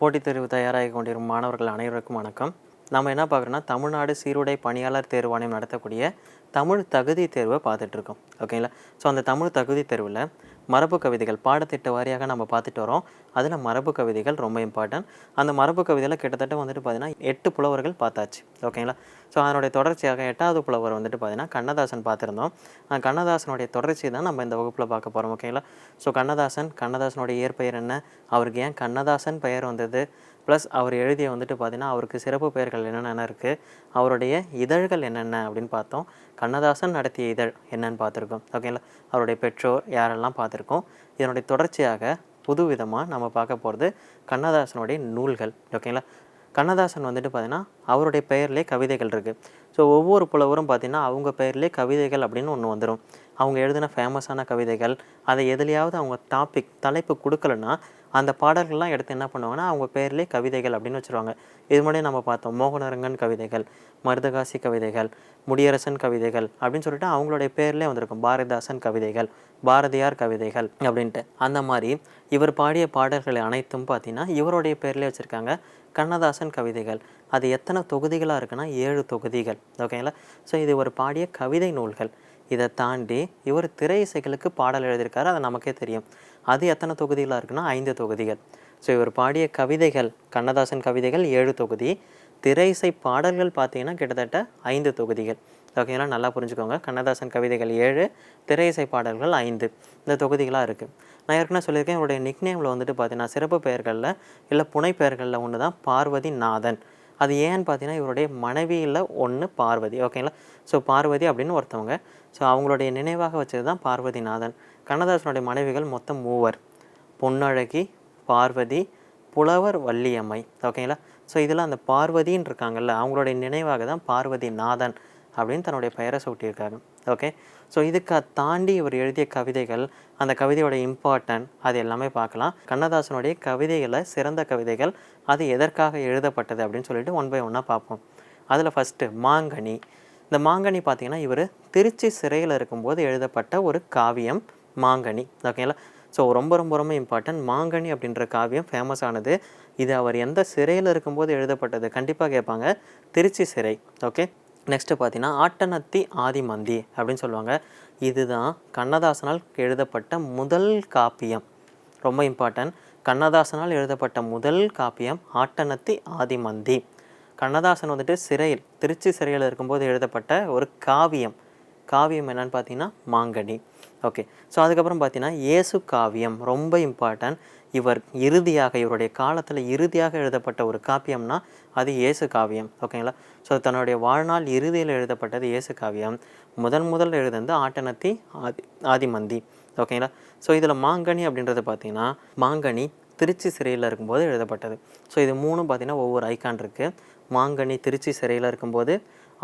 போட்டித் தேர்வு தயாராகி கொண்டிருக்கும் மாணவர்கள் அனைவருக்கும் வணக்கம். நம்ம என்ன பார்க்குறோன்னா தமிழ்நாடு சீருடை பணியாளர் தேர்வாணையம் நடத்தக்கூடிய தமிழ் தகுதி தேர்வை பார்த்துட்ருக்கோம் ஓகேங்களா ஸோ அந்த தமிழ் தகுதி தேர்வில் மரபு கவிதைகள் பாடத்திட்ட வாரியாக நம்ம பார்த்துட்டு வரோம். அதில் மரபு கவிதைகள் ரொம்ப இம்பார்ட்டன்ட் அந்த மரபு கவிதையில் கிட்டத்தட்ட வந்துட்டு பார்த்தீங்கன்னா எட்டு புலவர்கள் பார்த்தாச்சு ஓகேங்களா ஸோ அதனுடைய தொடர்ச்சியாக எட்டாவது புலவர் வந்துட்டு பார்த்தீங்கன்னா கண்ணதாசன் பார்த்துருந்தோம். அந்த கண்ணதாசனுடைய தொடர்ச்சி தான் நம்ம இந்த வகுப்பில் பார்க்க போகிறோம் ஓகேங்களா ஸோ கண்ணதாசன் கண்ணதாசனுடைய இயற்பெயர் என்ன? அவருக்கு ஏன் கண்ணதாசன் பெயர் வந்தது? ப்ளஸ் அவர் எழுதிய வந்துட்டு பார்த்தீங்கன்னா அவருக்கு சிறப்பு பெயர்கள் என்னென்ன இருக்குது அவருடைய இதழ்கள் என்னென்ன அப்படின்னு பார்த்தோம். கண்ணதாசன் நடத்திய இதழ் என்னன்னு பார்த்துருக்கோம். ஓகேங்களா அவருடைய பெற்றோர் யாரெல்லாம் பார்த்துருக்கோம்? இதனுடைய தொடர்ச்சியாக புது விதமாக நம்ம பார்க்க போகிறது கண்ணதாசனுடைய நூல்கள். ஓகேங்களா கண்ணதாசன் வந்துட்டு பார்த்தீங்கன்னா அவருடைய பெயர்லேயே கவிதைகள் இருக்குது ஸோ ஒவ்வொரு புலவரும் பார்த்திங்கன்னா அவங்க பெயர்லேயே கவிதைகள் அப்படின்னு ஒன்று வந்துடும் அவங்க எழுதின ஃபேமஸான கவிதைகள் அதை எதுலையாவது அவங்க டாபிக் தலைப்பு கொடுக்கலன்னா அந்த பாடல்கள்லாம் எடுத்து என்ன பண்ணுவாங்கன்னா அவங்க பேர்லேயே கவிதைகள் அப்படின்னு வச்சுருவாங்க. இது முன்னாடி நம்ம பார்த்தோம் மோகனரங்கன் கவிதைகள் மருதகாசி கவிதைகள் முடியரசன் கவிதைகள் அப்படின்னு சொல்லிட்டு அவங்களுடைய பேர்லேயே வந்திருக்கும். பாரதிதாசன் கவிதைகள் பாரதியார் கவிதைகள் அப்படின்ட்டு. அந்த மாதிரி இவர் பாடிய பாடல்கள் அனைத்தும் பார்த்திங்கன்னா இவருடைய பேர்லேயே வச்சுருக்காங்க. கண்ணதாசன் கவிதைகள். அது எத்தனை தொகுதிகளாக இருக்குன்னா ஏழு தொகுதிகள். ஓகேங்களா ஸோ இது ஒரு பாடிய கவிதை நூல்கள். இதை தாண்டி இவர் திரை இசைகளுக்கு பாடல் எழுதியிருக்காரு. அது நமக்கே தெரியும். அது எத்தனை தொகுதிகளாக இருக்குன்னா ஐந்து தொகுதிகள். ஸோ இவர் பாடிய கவிதைகள் கண்ணதாசன் கவிதைகள் ஏழு தொகுதி. திரை இசை பாடல்கள் பார்த்தீங்கன்னா கிட்டத்தட்ட ஐந்து தொகுதிகள். ஓகேங்களா நல்லா புரிஞ்சுக்கோங்க. கண்ணதாசன் கவிதைகள் ஏழு திரை இசை பாடல்கள் ஐந்து. இந்த தொகுதிகளாக இருக்குது நான் ஏற்கனவே சொல்லியிருக்கேன் இவருடைய நிக்நேமில் வந்துட்டு பார்த்தீங்கன்னா சிறப்பு பெயர்களில் இல்லை புனை பெயர்களில் ஒன்று தான் பார்வதி நாதன். அது ஏன்னு பார்த்தீங்கன்னா இவருடைய மனைவியில் ஒன்று பார்வதி. ஓகேங்களா? ஸோ பார்வதி அப்படின்னு ஒருத்தவங்க. ஸோ அவங்களுடைய நினைவாக வச்சது தான் பார்வதிநாதன் கண்ணதாசனுடைய மனைவிகள் மொத்தம் மூவர். பொன்னழகி பார்வதி புலவர் வள்ளியம்மை. ஓகேங்களா? ஸோ இதில் அந்த பார்வதின்னு இருக்காங்கல்ல அவங்களுடைய நினைவாக தான் பார்வதி நாதன் அப்படின்னு தன்னுடைய பெயரை சூட்டியிருக்காரு ஓகே? ஸோ இதுக்கு தாண்டி இவர் எழுதிய கவிதைகள் அந்த கவிதையோட இம்பார்ட்டன்ட் அது எல்லாமே பார்க்கலாம். கண்ணதாசனுடைய கவிதைகளை சிறந்த கவிதைகள் அது எதற்காக எழுதப்பட்டது அப்படின்னு சொல்லிட்டு ஒன் பை ஒன்னாக பார்ப்போம். அதில் ஃபஸ்ட்டு மாங்கனி. இந்த மாங்கனி பார்த்திங்கன்னா இவர் திருச்சி சிறையில் இருக்கும்போது எழுதப்பட்ட ஒரு காவியம். மாங்கனி. ஓகேங்களா? ஸோ ரொம்ப ரொம்ப ரொம்ப இம்பார்ட்டன்ட் மாங்கனி அப்படின்ற காவியம் ஃபேமஸ் ஆனது. இது அவர் எந்த சிறையில் இருக்கும்போது எழுதப்பட்டது? கண்டிப்பாக கேட்பாங்க. திருச்சி சிறை. ஓகே நெக்ஸ்ட்டு பார்த்தீங்கன்னா ஆட்டனத்தி ஆதிமந்தி அப்படின்னு சொல்லுவாங்க. இதுதான் கண்ணதாசனால் எழுதப்பட்ட முதல் காப்பியம். ரொம்ப இம்பார்ட்டன்ட் கண்ணதாசனால் எழுதப்பட்ட முதல் காப்பியம் ஆட்டனத்தி ஆதிமந்தி. கண்ணதாசன் வந்துட்டு சிறையில் திருச்சி சிறையில் இருக்கும்போது எழுதப்பட்ட ஒரு காவியம். காவியம் என்னன்னு பார்த்தீங்கன்னா மாங்கனி. ஓகே ஸோ அதுக்கப்புறம் பார்த்தீங்கன்னா இயேசு காவியம் ரொம்ப இம்பார்ட்டன்ட் இவர் இறுதியாக இவருடைய காலத்தில் இறுதியாக எழுதப்பட்ட ஒரு காப்பியம்னா அது இயேசு காவியம். ஓகேங்களா ஸோ தன்னுடைய வாழ்நாள் இறுதியில் எழுதப்பட்டது இயேசு காவியம். முதன் முதல் எழுதுனது ஆட்டனத்தி ஆதி ஆதிமந்தி. ஓகேங்களா ஸோ இதில் மாங்கனி அப்படின்றது பார்த்தீங்கன்னா மாங்கனி திருச்சி சிறையில் இருக்கும்போது எழுதப்பட்டது. ஸோ இது மூணும் பார்த்திங்கன்னா ஒவ்வொரு ஐக்கான் இருக்குது மாங்கனி திருச்சி சிறையில் இருக்கும்போது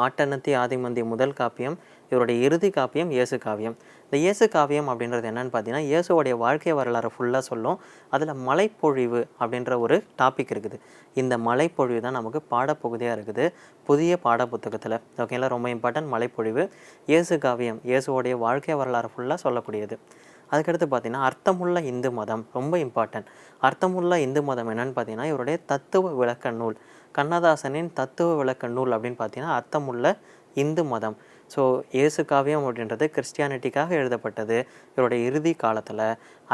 ஆட்டனத்தி ஆதிமந்தி முதல் காப்பியம் இவருடைய இறுதி காப்பியம் இயேசு காவியம். இந்த இயேசு காவியம் அப்படின்றது என்னன்னு பார்த்தீங்கன்னா இயேசுவோடைய வாழ்க்கை வரலாறு ஃபுல்லாக சொல்லும். அதில் மலைப்பொழிவு அப்படின்ற ஒரு டாபிக் இருக்குது. இந்த மலைப்பொழிவு தான் நமக்கு பாடப்பகுதியாக இருக்குது. புதிய பாட புத்தகத்தில் ஓகேங்களா ரொம்ப இம்பார்ட்டன்ட் மலைப்பொழிவு. இயேசு காவியம் இயேசுவோடைய வாழ்க்கை வரலாறு ஃபுல்லாக சொல்லக்கூடியது. அதுக்கடுத்து பார்த்தீங்கன்னா அர்த்தமுள்ள இந்து மதம் ரொம்ப இம்பார்ட்டன்ட் அர்த்தமுள்ள இந்து மதம் என்னென்னு பார்த்தீங்கன்னா இவருடைய தத்துவ விளக்க நூல். கண்ணதாசனின் தத்துவ விளக்க நூல் அப்படின்னு பார்த்தீங்கன்னா அர்த்தமுள்ள இந்து மதம். ஸோ இயேசு காவியம் அப்படின்றது கிறிஸ்டியானிட்டிக்காக எழுதப்பட்டது. இவருடைய இறுதி காலத்தில்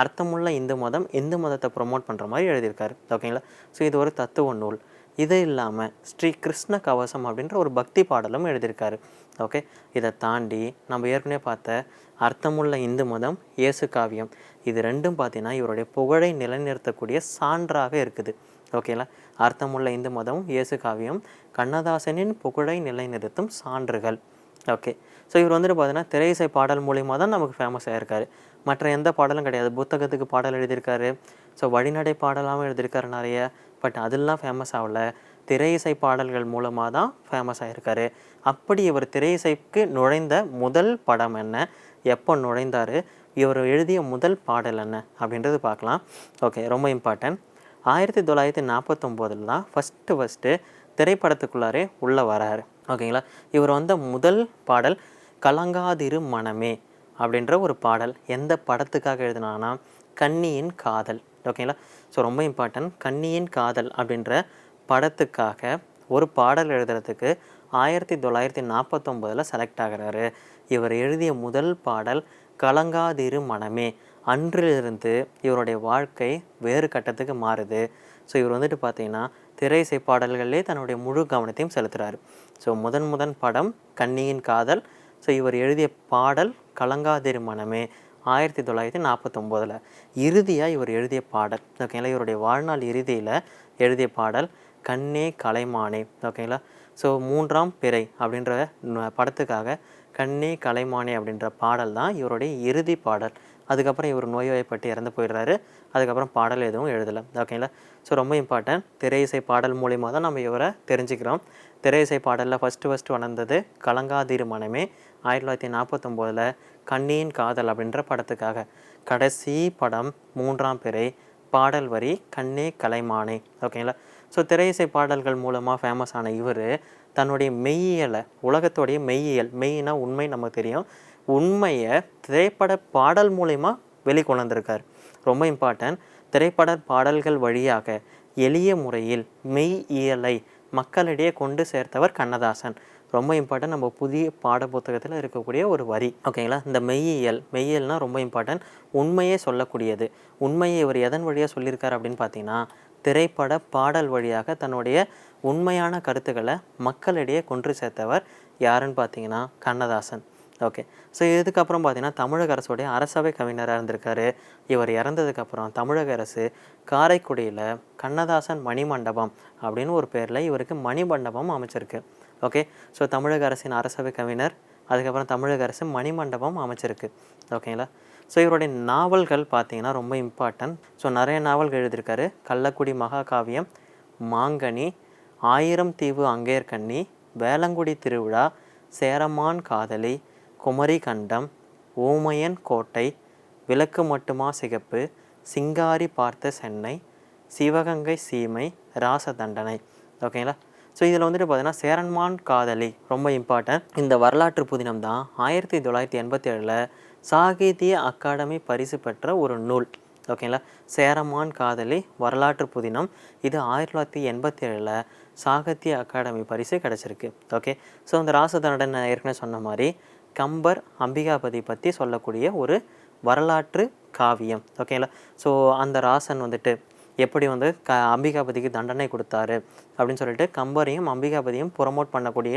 அர்த்தமுள்ள இந்து மதம் இந்து மதத்தை ப்ரொமோட் பண்ணுற மாதிரி எழுதியிருக்காரு. ஓகேங்களா ஸோ இது ஒரு தத்துவ நூல். இது இல்லாமல் ஸ்ரீ கிருஷ்ண கவசம் அப்படின்ற ஒரு பக்தி பாடலும் எழுதியிருக்காரு. ஓகே இதை தாண்டி நம்ம ஏற்கனவே பார்த்த அர்த்தமுள்ள இந்து மதம் இயேசு காவியம் இது ரெண்டும் பார்த்தீங்கன்னா இவருடைய புகழை நிலைநிறுத்தக்கூடிய சான்றாக இருக்குது. ஓகேங்களா அர்த்தமுள்ள இந்து மதமும் இயேசு காவியம் கண்ணதாசனின் புகழை நிலைநிறுத்தும் சான்றுகள். ஓகே ஸோ இவர் வந்துட்டு பார்த்தீங்கன்னா திரையிசை பாடல் மூலியமாக தான் நமக்கு ஃபேமஸ் ஆகிருக்காரு மற்ற எந்த பாடலும் கிடையாது. புத்தகத்துக்கு பாடல் எழுதியிருக்காரு. ஸோ வழிநடை பாடலாகவும் எழுதியிருக்காரு நிறைய. பட் அதெல்லாம் ஃபேமஸ் ஆகல. திரையிசை பாடல்கள் மூலமாக தான் ஃபேமஸ் ஆகிருக்காரு அப்படி இவர் திரையிசைக்கு நுழைந்த முதல் படம் என்ன? எப்போ நுழைந்தார்? இவர் எழுதிய முதல் பாடல் என்ன? அப்படின்றது பார்க்கலாம். ஓகே ரொம்ப இம்பார்ட்டன்ட் ஆயிரத்தி தொள்ளாயிரத்தி நாற்பத்தொம்போதில் தான் ஃபஸ்ட்டு ஃபஸ்ட்டு திரைப்படத்துக்குள்ளாரே உள்ளே வராரு. ஓகேங்களா? இவர் வந்த முதல் பாடல் கலங்காதிரு மனமே அப்படின்ற ஒரு பாடல். எந்த படத்துக்காக எழுதினானா கன்னியின் காதல் ஓகேங்களா? ஸோ ரொம்ப இம்பார்ட்டன்ட் கன்னியின் காதல் அப்படின்ற படத்துக்காக ஒரு பாடல் எழுதுறதுக்கு ஆயிரத்தி தொள்ளாயிரத்தி நாற்பத்தொம்போதில் செலக்ட் ஆகிறாரு. இவர் எழுதிய முதல் பாடல் கலங்காதிரு மனமே அன்றிலிருந்து இவருடைய வாழ்க்கை வேறு கட்டத்துக்கு மாறுது. ஸோ இவர் வந்துட்டு பார்த்தீங்கன்னா திரை இசை பாடல்களிலே தன்னுடைய முழு கவனத்தையும் செலுத்துகிறாரு ஸோ முதன் முதன் படம் கன்னியின் காதல். ஸோ இவர் எழுதிய பாடல் கலங்காதிரு மனமே ஆயிரத்தி தொள்ளாயிரத்தி நாற்பத்தொம்போதில். இறுதியாக இவர் எழுதிய பாடல் ஓகேங்களா? இவருடைய வாழ்நாள் இறுதியில் எழுதிய பாடல் கண்ணே கலைமானே ஓகேங்களா? ஸோ மூன்றாம் பிறை அப்படின்ற படத்துக்காக கண்ணே கலைமானே அப்படின்ற பாடல் தான் இவருடைய இறுதி பாடல். அதுக்கப்புறம் இவர் நோய்வாய்ப்பட்டு இறந்து போயிடுறாரு. அதுக்கப்புறம் பாடல் எதுவும் எழுதலை ஓகேங்களா? ஸோ ரொம்ப இம்பார்ட்டன்ட் திரையிசை பாடல் மூலிமா தான் நம்ம இவரை தெரிஞ்சுக்கிறோம். திரையிசை பாடலில் ஃபஸ்ட்டு ஃபஸ்ட்டு வளர்ந்தது கலங்காதீர் மனமே ஆயிரத்தி தொள்ளாயிரத்தி நாற்பத்தொம்போதில் கண்ணியின் காதல் அப்படின்ற படத்துக்காக. கடைசி படம் மூன்றாம் பிறை பாடல் வரி கண்ணே கலைமானே. ஓகேங்களா ஸோ திரையிசை பாடல்கள் மூலமாக ஃபேமஸ் ஆன இவர் தன்னுடைய மெய்யியலை உலகத்தோடைய மெய்யியல் மெய்னா உண்மை நமக்கு தெரியும். உண்மையை திரைப்பட பாடல் மூலயமா வெளிக்கொண்டு வந்திருக்கார் ரொம்ப இம்பார்ட்டன்ட் திரைப்பட பாடல்கள் வழியாக எளிய முறையில் மெய்யியலை மக்களிடையே கொண்டு சேர்த்தவர் கண்ணதாசன். ரொம்ப இம்பார்ட்டன்ட் நம்ம புதிய பாட புத்தகத்தில் இருக்கக்கூடிய ஒரு வரி. ஓகேங்களா இந்த மெய்யியல் மெய்யியல்னால் ரொம்ப இம்பார்ட்டன்ட் உண்மையே சொல்லக்கூடியது. உண்மையை இவர் எதன் வழியாக சொல்லியிருக்கார் அப்படின்னு பார்த்தீங்கன்னா திரைப்பட பாடல் வழியாக தன்னுடைய உண்மையான கருத்துக்களை மக்களிடையே கொண்டு சேர்த்தவர் யாருன்னு பார்த்தீங்கன்னா கண்ணதாசன். ஓகே ஸோ இதுக்கப்புறம் பார்த்தீங்கன்னா தமிழக அரசுடைய அரசவை கவிஞராக இருந்திருக்காரு. இவர் இறந்ததுக்கப்புறம் தமிழக அரசு காரைக்குடியில் கண்ணதாசன் மணிமண்டபம் அப்படின்னு ஒரு பேரில் இவருக்கு மணிமண்டபம் அமைச்சிருக்கு. ஓகே ஸோ தமிழக அரசின் அரசவை கவிஞர் அதுக்கப்புறம் தமிழக அரசு மணிமண்டபம் அமைச்சிருக்கு. ஓகேங்களா ஸோ இவருடைய நாவல்கள் பார்த்தீங்கன்னா ரொம்ப இம்பார்ட்டன்ட் ஸோ நிறைய நாவல்கள் எழுதியிருக்காரு. கள்ளக்குடி மகாகாவியம் மாங்கனி ஆயிரம் தீவு அங்கேற்கண்ணி வேளங்குடி திருவிழா சேரமான் காதலி குமரி கண்டம் ஊமையன் கோட்டை விளக்கு மட்டுமா சிகப்பு சிங்காரி பார்த்த சென்னை சிவகங்கை சீமை ராசதண்டனை ஓகேங்களா ஸோ இதில் வந்துட்டு பார்த்தீங்கன்னா சேரன்மான் காதலி ரொம்ப இம்பார்ட்டன்ட் இந்த வரலாற்று புதினம் தான் ஆயிரத்தி தொள்ளாயிரத்தி எண்பத்தி ஏழில் சாகித்ய அகாடமி பரிசு பெற்ற ஒரு நூல். ஓகேங்களா சேரமான் காதலி வரலாற்று புதினம். இது ஆயிரத்தி தொள்ளாயிரத்தி எண்பத்தி ஏழில் சாகித்ய அகாடமி பரிசு கிடச்சிருக்கு. ஓகே ஸோ இந்த ராசதண்டன் ஏற்கனவே சொன்ன மாதிரி கம்பர் அம்பிகாபதி பற்றி சொல்லக்கூடிய ஒரு வரலாற்று காவியம். ஓகேங்களா ஸோ அந்த ராசன் வந்துட்டு எப்படி வந்து க அம்பிகாபதிக்கு தண்டனை கொடுத்தாரு அப்படின்னு சொல்லிட்டு கம்பரையும் அம்பிகாபதியும் ப்ரொமோட் பண்ணக்கூடிய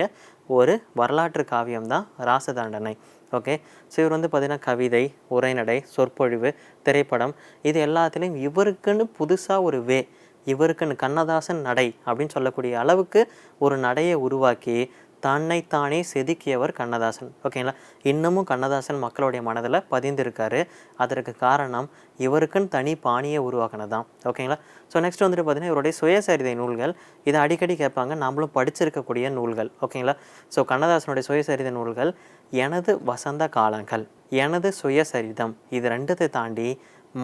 ஒரு வரலாற்று காவியம் தான் ராச தண்டனை. ஓகே ஸோ இவர் வந்து பார்த்திங்கன்னா கவிதை உரைநடை சொற்பொழிவு திரைப்படம் இது எல்லாத்துலேயும் இவருக்குன்னு புதுசாக ஒரு வே இவருக்குன்னு கண்ணதாசன் நடை அப்படின்னு சொல்லக்கூடிய அளவுக்கு ஒரு நடையை உருவாக்கி தன்னைத்தானே செதுக்கியவர் கண்ணதாசன். ஓகேங்களா? இன்னமும் கண்ணதாசன் மக்களுடைய மனதில் பதிந்திருக்காரு. அதற்கு காரணம் இவருக்குன்னு தனி பாணியை உருவாக்கினது தான் ஓகேங்களா? ஸோ நெக்ஸ்ட் வந்துட்டு பார்த்தீங்கன்னா இவருடைய சுயசரிதை நூல்கள். இதை அடிக்கடி கேட்பாங்க. நம்மளும் படிச்சிருக்கக்கூடிய நூல்கள். ஓகேங்களா? ஸோ கண்ணதாசனுடைய சுயசரிதை நூல்கள் எனது வசந்த காலங்கள் எனது சுயசரிதம் இது ரெண்டுத்தை தாண்டி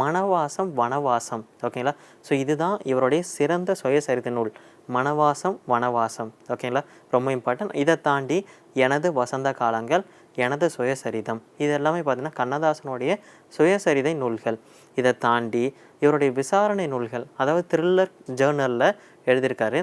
மனவாசம் வனவாசம். ஓகேங்களா? ஸோ இதுதான் இவருடைய சிறந்த சுயசரிதை நூல். மனவாசம் வனவாசம். ஓகேங்களா ரொம்ப இம்பார்ட்டன்ட் இதை தாண்டி எனது வசந்த காலங்கள் எனது சுயசரிதம். இது எல்லாமே பார்த்தீங்கன்னா கண்ணதாசனுடைய சுயசரிதை நூல்கள். இதை தாண்டி இவருடைய விசாரணை நூல்கள் அதாவது த்ரில்லர் ஜேர்னலில் எழுதியிருக்காரு.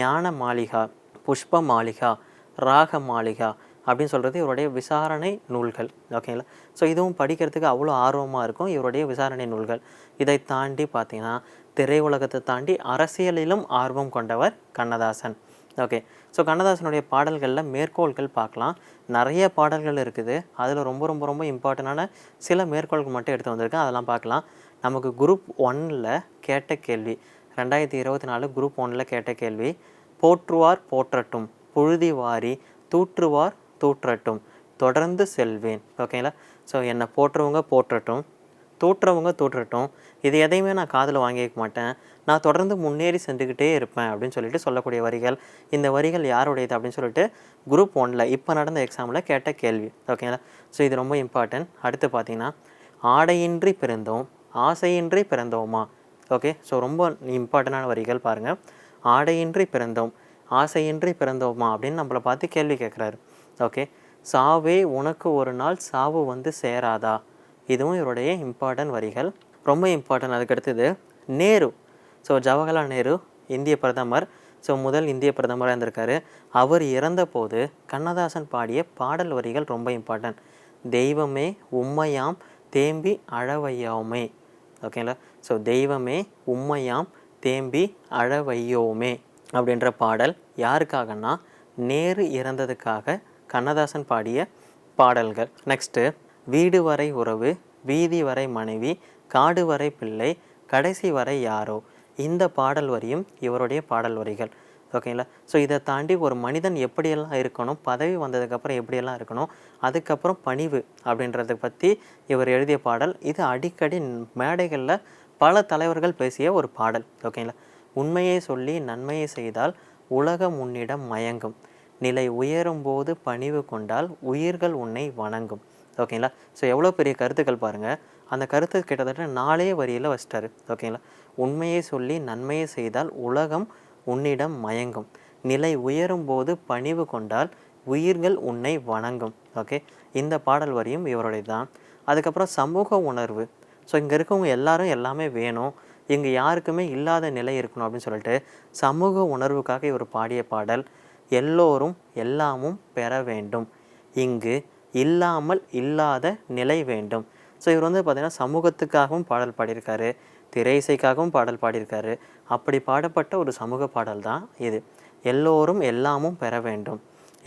ஞான மாளிகா புஷ்ப மாளிகா ராக மாளிகா அப்படின்னு சொல்கிறது இவருடைய விசாரணை நூல்கள். ஓகேங்களா ஸோ இதுவும் படிக்கிறதுக்கு அவ்வளோ ஆர்வமாக இருக்கும் இவருடைய விசாரணை நூல்கள். இதை தாண்டி பார்த்தீங்கன்னா திரையுலகத்தை தாண்டி அரசியலிலும் ஆர்வம் கொண்டவர் கண்ணதாசன். ஓகே. ஸோ கண்ணதாசனுடைய பாடல்களில் மேற்கோள்கள் பார்க்கலாம். நிறைய பாடல்கள் இருக்குது. அதில் ரொம்ப ரொம்ப ரொம்ப இம்பார்ட்டண்டான சில மேற்கோள்கள் மட்டும் எடுத்து வந்திருக்கேன். அதெல்லாம் பார்க்கலாம். நமக்கு குரூப் ஒன்னில் கேட்ட கேள்வி. ரெண்டாயிரத்தி இருபத்தி நாலு குரூப் ஒன்னில் கேட்ட கேள்வி. போற்றுவார் போற்றட்டும். புழுதி வாரி தூற்றுவார் தூற்றட்டும். தொடர்ந்து செல்வேன். ஓகேங்களா? ஸோ என்னை போற்றுவங்க போற்றட்டும். தோற்றவங்க தோற்றட்டும். இது எதையுமே நான் காதில் வாங்கிக்க மாட்டேன். நான் தொடர்ந்து முன்னேறி சென்றுக்கிட்டே இருப்பேன் அப்படின்னு சொல்லிட்டு சொல்லக்கூடிய வரிகள். இந்த வரிகள் யாருடையது அப்படின்னு சொல்லிட்டு குரூப் ஒனில் இப்போ நடந்த எக்ஸாமில் கேட்ட கேள்வி. ஓகேங்களா ஸோ இது ரொம்ப இம்பார்ட்டன்ட் அடுத்து பார்த்தீங்கன்னா ஆடையின்றி பிறந்தோம் ஆசையின்றி பிறந்தோமா? ஓகே ஸோ ரொம்ப இம்பார்ட்டண்டான வரிகள் பாருங்கள் ஆடையின்றி பிறந்தோம் ஆசையின்றி பிறந்தோமா? அப்படின்னு நம்மளை பார்த்து கேள்வி கேட்குறாரு. ஓகே சாவே உனக்கு ஒரு நாள் சாவு வந்து சேராதா? இதுவும் இவருடைய இம்பார்ட்டன்ட் வரிகள். ரொம்ப இம்பார்ட்டன்ட் அதுக்கு அடுத்தது நேரு. ஸோ ஜவஹர்லால் நேரு இந்திய பிரதமர். ஸோ முதல் இந்திய பிரதமராக இருந்திருக்காரு. அவர் இறந்தபோது கண்ணதாசன் பாடிய பாடல் வரிகள் ரொம்ப இம்பார்ட்டன்ட் தெய்வமே உம்மையாம் தேம்பி அழவையோமே. ஓகேங்களா ஸோ தெய்வமே உம்மையாம் தேம்பி அழவையோமே அப்படின்ற பாடல் யாருக்காகன்னா நேரு இறந்ததுக்காக கண்ணதாசன் பாடிய பாடல்கள். நெக்ஸ்ட்டு வீடு வரை உறவு வீதி வரை மனைவி காடு வரை பிள்ளை கடைசி வரை யாரோ. இந்த பாடல் வரியும் இவருடைய பாடல் வரிகள். ஓகேங்களா ஸோ இதை தாண்டி ஒரு மனிதன் எப்படியெல்லாம் இருக்கணும் பதவி வந்ததுக்கப்புறம் எப்படியெல்லாம் இருக்கணும் அதுக்கப்புறம் பணிவு அப்படின்றத பற்றி இவர் எழுதிய பாடல். இது அடிக்கடி மேடைகளில் பல தலைவர்கள் பேசிய ஒரு பாடல். ஓகேங்களா உண்மையை சொல்லி நன்மையை செய்தால் உலகம் உன்னிடம் மயங்கும். நிலை உயரும் போது பணிவு கொண்டால் உயிர்கள் உன்னை வணங்கும். ஓகேங்களா? ஸோ எவ்வளோ பெரிய கருத்துக்கள் பாருங்கள் அந்த கருத்து கிட்டத்தட்ட நாலே வரியில் வச்சிட்டாரு. ஓகேங்களா? உண்மையை சொல்லி நன்மையை செய்தால் உலகம் உன்னிடம் மயங்கும். நிலை உயரும் போது பணிவு கொண்டால் உயிர்கள் உன்னை வணங்கும். ஓகே? இந்த பாடல் வரியும் இவருடைய தான் அதுக்கப்புறம் சமூக உணர்வு. ஸோ இங்கே இருக்கவங்க எல்லாரும் எல்லாமே வேணும். இங்கே யாருக்குமே இல்லாத நிலை இருக்கணும் அப்படின்னு சொல்லிட்டு சமூக உணர்வுக்காக இவர் பாடிய பாடல் எல்லோரும் எல்லாமும் பெற வேண்டும். இங்கு இல்லாமல் இல்லாத நிலை வேண்டும். ஸோ இவர் வந்து பார்த்திங்கன்னா சமூகத்துக்காகவும் பாடல் பாடியிருக்காரு. திரை இசைக்காகவும் பாடல் பாடியிருக்காரு. அப்படி பாடப்பட்ட ஒரு சமூக பாடல் தான் இது. எல்லோரும் எல்லாமும் பெற வேண்டும்.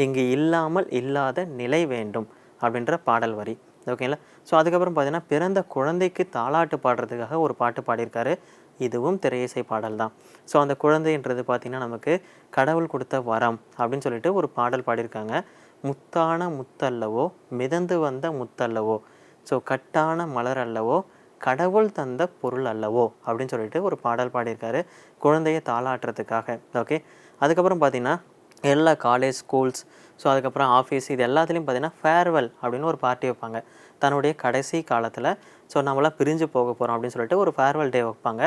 இங்கு இல்லாமல் இல்லாத நிலை வேண்டும் அப்படின்ற பாடல் வரி. ஓகேங்களா ஸோ அதுக்கப்புறம் பார்த்தீங்கன்னா பிறந்த குழந்தைக்கு தாளாட்டு பாடுறதுக்காக ஒரு பாட்டு பாடியிருக்காரு. இதுவும் திரையிசை பாடல் தான். ஸோ அந்த குழந்தைன்றது பார்த்திங்கன்னா நமக்கு கடவுள் கொடுத்த வரம் அப்படின்னு சொல்லிட்டு ஒரு பாடல் பாடியிருக்காங்க. முத்தான முத்தல்லவோ மிதந்து வந்த முத்தல்லவோ ஸோ கட்டான மலர் அல்லவோ கடவுள் தந்த பொருள் அல்லவோ அப்படின்னு சொல்லிட்டு ஒரு பாடல் பாடியிருக்காரு குழந்தையை தாளாட்டுறதுக்காக. ஓகே அதுக்கப்புறம் பார்த்தீங்கன்னா எல்லா காலேஜ் ஸ்கூல்ஸ் ஸோ அதுக்கப்புறம் ஆஃபீஸ் இது எல்லாத்துலேயும் பார்த்தீங்கன்னா ஃபேர்வெல் அப்படின்னு ஒரு பார்ட்டி வைப்பாங்க. தன்னுடைய கடைசி காலத்தில் ஸோ நம்மளாம் பிரிஞ்சு போக போகிறோம் அப்படின்னு சொல்லிட்டு ஒரு ஃபேர்வெல் டே வைப்பாங்க.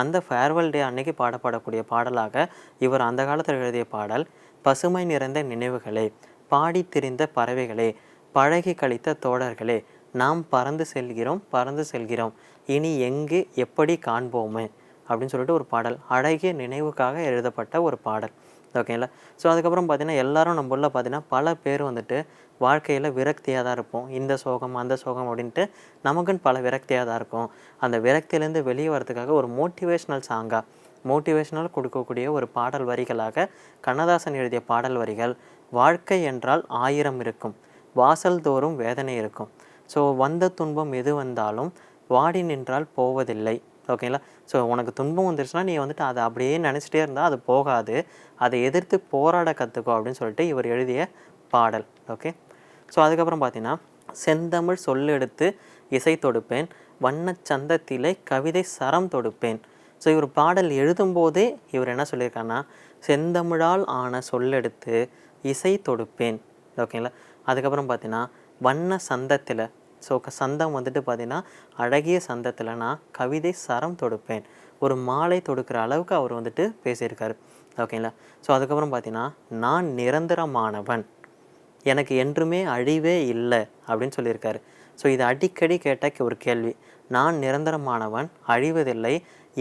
அந்த ஃபேர்வெல் டே அன்னைக்கு பாடப்படக்கூடிய பாடலாக இவர் அந்த காலத்தில் எழுதிய பாடல் பசுமை நிறைந்த நினைவுகளே. பாடித்திரிந்த பறவைகளே பழகி கழித்த தோழர்களே நாம் பறந்து செல்கிறோம் பறந்து செல்கிறோம். இனி எங்கு எப்படி காண்போமே? அப்படின்னு சொல்லிட்டு ஒரு பாடல். அழகிய நினைவுக்காக எழுதப்பட்ட ஒரு பாடல். ஓகேங்களா ஸோ அதுக்கப்புறம் பார்த்தீங்கன்னா எல்லாரும் நம்ம உள்ள பார்த்தீங்கன்னா பல பேர் வந்துட்டு வாழ்க்கையில் விரக்தியாக தான் இருப்போம். இந்த சோகம் அந்த சோகம் அப்படின்ட்டு நமக்குன்னு பல விரக்தியாக தான் இருக்கும். அந்த விரக்தியிலேருந்து வெளியே வரதுக்காக ஒரு மோட்டிவேஷ்னல் சாங்காக மோட்டிவேஷ்னல் கொடுக்கக்கூடிய ஒரு பாடல் வரிகளாக கண்ணதாசன் எழுதிய பாடல் வரிகள் வாழ்க்கை என்றால் ஆயிரம் இருக்கும். வாசல் தோறும் வேதனை இருக்கும். ஸோ வந்த துன்பம் எது வந்தாலும் வாடி நின்றால் போவதில்லை. ஓகேங்களா ஸோ உனக்கு துன்பம் வந்துருச்சுன்னா நீ வந்துட்டு அதை அப்படியே நினச்சிட்டே இருந்தால் அது போகாது. அதை எதிர்த்து போராட கற்றுக்கோ அப்படின்னு சொல்லிட்டு இவர் எழுதிய பாடல். ஓகே ஸோ அதுக்கப்புறம் பார்த்தீங்கன்னா செந்தமிழ் சொல்லெடுத்து இசை தொடுப்பேன். வண்ணச்சந்தத்திலே கவிதை சரம் தொடுப்பேன். ஸோ இவர் பாடல் எழுதும்போதே இவர் என்ன சொல்லியிருக்காருன்னா செந்தமிழால் ஆன சொல்லெடுத்து இசை தொடுப்பேன். ஓகேங்களா அதுக்கப்புறம் பார்த்தீங்கன்னா வண்ண சந்தத்தில் ஸோ சந்தம் வந்துட்டு பார்த்தீங்கன்னா அழகிய சந்தத்தில் நான் கவிதை சரம் தொடுப்பேன். ஒரு மாலை தொடுக்கிற அளவுக்கு அவர் வந்துட்டு பேசியிருக்காரு. ஓகேங்களா ஸோ அதுக்கப்புறம் பார்த்தீங்கன்னா நான் நிரந்தரமானவன். எனக்கு என்றுமே அழிவே இல்லை அப்படின்னு சொல்லியிருக்காரு. ஸோ இது அடிக்கடி கேட்ட ஒரு கேள்வி. நான் நிரந்தரமானவன் அழிவதில்லை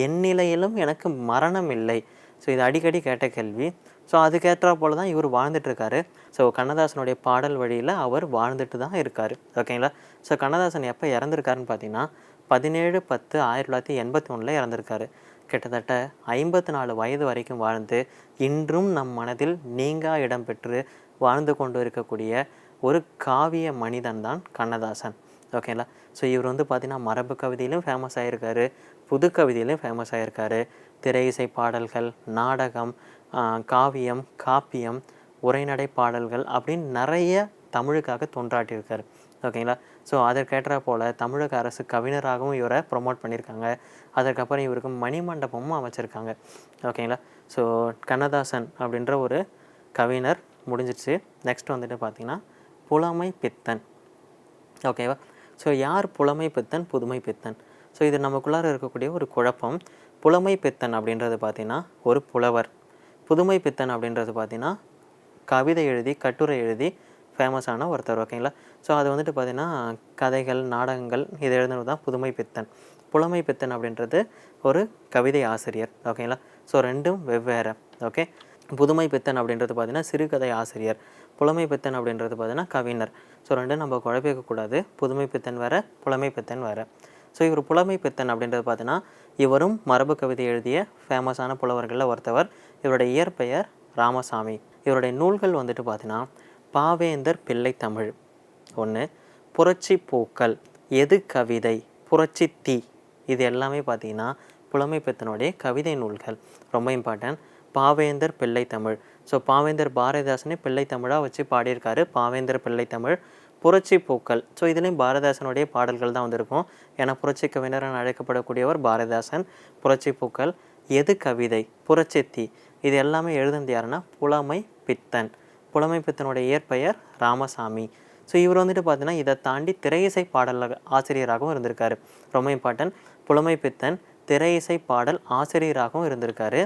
என் நிலையிலும் எனக்கு மரணம் இல்லை. ஸோ இது அடிக்கடி கேட்ட கேள்வி ஸோ அதுக்கேற்றா போல தான் இவர் வாழ்ந்துட்டுருக்காரு. ஸோ கண்ணதாசனுடைய பாடல் வழியில் அவர் வாழ்ந்துட்டு தான் இருக்கார் ஓகேங்களா ஸோ கண்ணதாசன் எப்போ இறந்துருக்காருன்னு பார்த்தீங்கன்னா பதினேழு பத்து ஆயிரத்தி தொள்ளாயிரத்தி எண்பத்தி ஒன்றில் இறந்துருக்காரு. கிட்டத்தட்ட ஐம்பத்தி நாலு வயது வரைக்கும் வாழ்ந்து இன்றும் நம் மனதில் நீங்கா இடம் பெற்று வாழ்ந்து கொண்டு இருக்கக்கூடிய ஒரு காவிய மனிதன் தான் கண்ணதாசன். ஓகேங்களா ஸோ இவர் வந்து பார்த்திங்கன்னா மரபு கவிதையிலும் ஃபேமஸ் ஆகியிருக்காரு புது கவிதையிலும் ஃபேமஸ் ஆகியிருக்காரு திரை இசை பாடல்கள் நாடகம் காவியம் காப்பியம் உரைநடை பாடல்கள் அப்படின்னு நிறைய தமிழுக்காக தொன்றாட்டியிருக்கார் ஓகேங்களா? ஸோ அதற்கேற்ற போல் தமிழக அரசு கவிஞராகவும் இவரை ப்ரொமோட் பண்ணியிருக்காங்க. அதற்கப்புறம் இவருக்கு மணிமண்டபமும் அமைச்சிருக்காங்க. ஓகேங்களா? ஸோ கண்ணதாசன் அப்படின்ற ஒரு கவிஞர் முடிஞ்சிருச்சு. நெக்ஸ்ட் வந்துட்டு பார்த்திங்கன்னா புலமை பித்தன். ஓகேவா? ஸோ யார் புலமை பித்தன் புதுமை பித்தன்? ஸோ இது நமக்குள்ளார இருக்கக்கூடிய ஒரு குழப்பம். புலமை பித்தன் அப்படின்றது பார்த்திங்கன்னா ஒரு புலவர். புதுமை பித்தன் அப்படின்றது பார்த்தீங்கன்னா கவிதை எழுதி கட்டுரை எழுதி ஃபேமஸான ஒருத்தர் ஓகேங்களா ஸோ அது வந்துட்டு பார்த்தீங்கன்னா கதைகள் நாடகங்கள் இது எழுதுனது தான் புதுமை பித்தன். புலமை பித்தன் அப்படின்றது ஒரு கவிதை ஆசிரியர் ஓகேங்களா ஸோ ரெண்டும் வெவ்வேறு ஓகே புதுமை பித்தன் அப்படின்றது பார்த்திங்கன்னா சிறுகதை ஆசிரியர் புலமை பித்தன் அப்படின்றது பார்த்தீங்கன்னா கவிஞர். ஸோ ரெண்டும் நம்ம குழப்பிக்கக்கூடாது புதுமை பித்தன் வேறு புலமை பித்தன் வேறு. ஸோ இவர் புலமை பித்தன் அப்படின்றது பார்த்தீங்கன்னா இவரும் மரபு கவிதை எழுதிய ஃபேமஸான புலவர்களில் ஒருத்தவர். இவருடைய இயற்பெயர் ராமசாமி. இவருடைய நூல்கள் வந்துட்டு பார்த்தீங்கன்னா பாவேந்தர் பிள்ளை தமிழ். ஒன்று புரட்சி பூக்கள் எது கவிதை புரட்சி தீ. இது எல்லாமே பார்த்தீங்கன்னா புலமை பித்தனுடைய கவிதை நூல்கள். ரொம்ப இம்பார்ட்டன்ட் பாவேந்தர் பிள்ளை தமிழ். ஸோ பாவேந்தர் பாரதிதாசனே பிள்ளை தமிழாக வச்சு பாடியிருக்காரு. பாவேந்தர் பிள்ளை தமிழ் புரட்சி பூக்கள். ஸோ இதுலேயும் பாரதிதாசனுடைய பாடல்கள் தான் வந்திருக்கும். ஏன்னா புரட்சி கவிஞரன் என அழைக்கப்படக்கூடியவர் பாரதிதாசன். புரட்சி பூக்கள் எது கவிதை புரட்சி தீ. இது எல்லாமே எழுதுனது யாருன்னா புலமை பித்தன். புலமை பித்தனுடைய இயற்பெயர் ராமசாமி. ஸோ இவர் வந்துட்டு பார்த்தீங்கன்னா இதை தாண்டி திரையிசை பாடல் ஆசிரியராகவும் இருந்திருக்காரு. ரொம்ப இம்பார்ட்டன்ட் புலமை பித்தன் திரையிசை பாடல் ஆசிரியராகவும் இருந்திருக்காரு.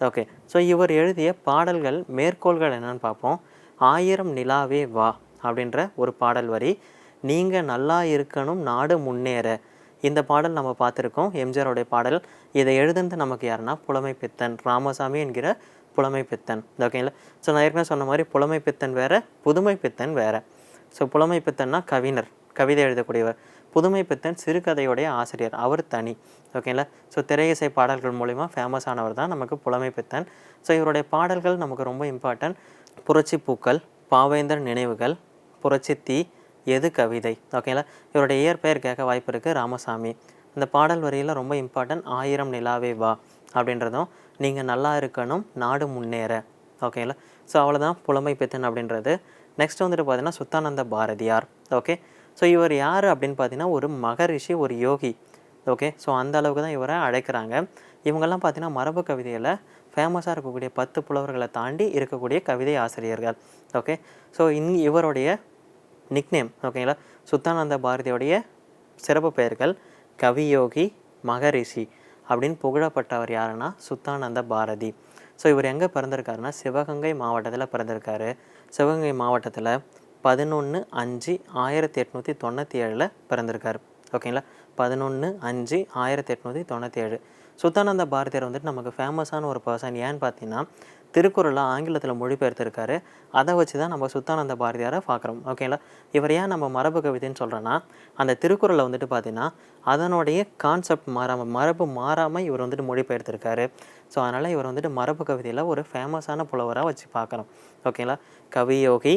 ஓகே ஸோ இவர் எழுதிய பாடல்கள் மேற்கோள்கள் என்னன்னு பார்ப்போம். ஆயிரம் நிலாவே வா அப்படின்ற ஒரு பாடல் வரி. நீங்கள் நல்லா இருக்கணும் நாடு முன்னேற. இந்த பாடல் நம்ம பார்த்துருக்கோம். எம்ஜிஆருடைய பாடல். இதை எழுதுனது நமக்கு யாருன்னா புலமை பித்தன் ராமசாமி என்கிற புலமை பித்தன் ஓகேங்களா ஸோ நான் ஏற்கனவே சொன்ன மாதிரி புலமை பித்தன் வேற புதுமை பித்தன் வேற. ஸோ புலமை பித்தன்னா கவிஞர் கவிதை எழுதக்கூடியவர். புதுமை பித்தன் சிறுகதையுடைய ஆசிரியர் அவர் தனி. ஓகேங்களா ஸோ திரையிசை பாடல்கள் மூலிமா ஃபேமஸ் ஆனவர் தான் நமக்கு புலமை பித்தன் ஸோ இவருடைய பாடல்கள் நமக்கு ரொம்ப இம்பார்ட்டன்ட் புரட்சி பூக்கள் பாவேந்தர் நினைவுகள் புரட்சி தீ எது கவிதை? ஓகேங்களா? இவருடைய இயற்பெயர் கேட்க வாய்ப்பு இருக்குது ராமசாமி. இந்த பாடல் வரியில் ரொம்ப இம்பார்ட்டன்ட் ஆயிரம் நிலாவே வா அப்படின்றதும் நீங்கள் நல்லா இருக்கணும் நாடு முன்னேற ஓகேங்களா? ஸோ அவ்வளோதான் புலமை பித்தன் அப்படின்றது. நெக்ஸ்ட் வந்துட்டு பார்த்தீங்கன்னா சுத்தானந்த பாரதியார் ஓகே? ஸோ இவர் யார் அப்படின்னு பார்த்தீங்கன்னா ஒரு மகரிஷி ஒரு யோகி ஓகே? ஸோ அந்த அளவுக்கு தான் இவரை அழைக்கிறாங்க. இவங்கெல்லாம் பார்த்தீங்கன்னா மரபு கவிதையில் ஃபேமஸாக இருக்கக்கூடிய பத்து புலவர்களை தாண்டி இருக்கக்கூடிய கவிதை ஆசிரியர்கள் ஓகே? ஸோ இந் இவருடைய நிக்நேம் ஓகேங்களா சுத்தானந்த பாரதியோடைய சிறப்பு பெயர்கள் கவியோகி மகரிஷி அப்படின்னு புகழப்பட்டவர் யாருன்னா சுத்தானந்த பாரதி. ஸோ இவர் எங்கே பிறந்திருக்காருன்னா சிவகங்கை மாவட்டத்தில் பிறந்திருக்காரு. சிவகங்கை மாவட்டத்தில் பதினொன்று அஞ்சு ஆயிரத்தி எட்நூற்றி தொண்ணூற்றி ஏழில் பிறந்திருக்கார். ஓகேங்களா பதினொன்று அஞ்சு ஆயிரத்தி எட்நூற்றி தொண்ணூற்றி ஏழு சுத்தானந்த பாரதியார் வந்துட்டு நமக்கு ஃபேமஸான ஒரு பர்சன் ஏன்னு பார்த்தீங்கன்னா திருக்குறளை ஆங்கிலத்தில் மொழிபெயர்த்திருக்காரு. அதை வச்சு தான் நம்ம சுத்தானந்த பாரதியாரை பார்க்குறோம். ஓகேங்களா இவர் ஏன் நம்ம மரபு கவிதைன்னு சொல்கிறோன்னா அந்த திருக்குறளை வந்துட்டு பார்த்தீங்கன்னா அதனுடைய கான்செப்ட் மாறாமல் மரபு மாறாமல் இவர் வந்துட்டு மொழிபெயர்த்திருக்காரு. ஸோ அதனால் இவர் வந்துட்டு மரபு கவிதையில் ஒரு ஃபேமஸான புலவராக வச்சு பார்க்குறோம். ஓகேங்களா கவியோகி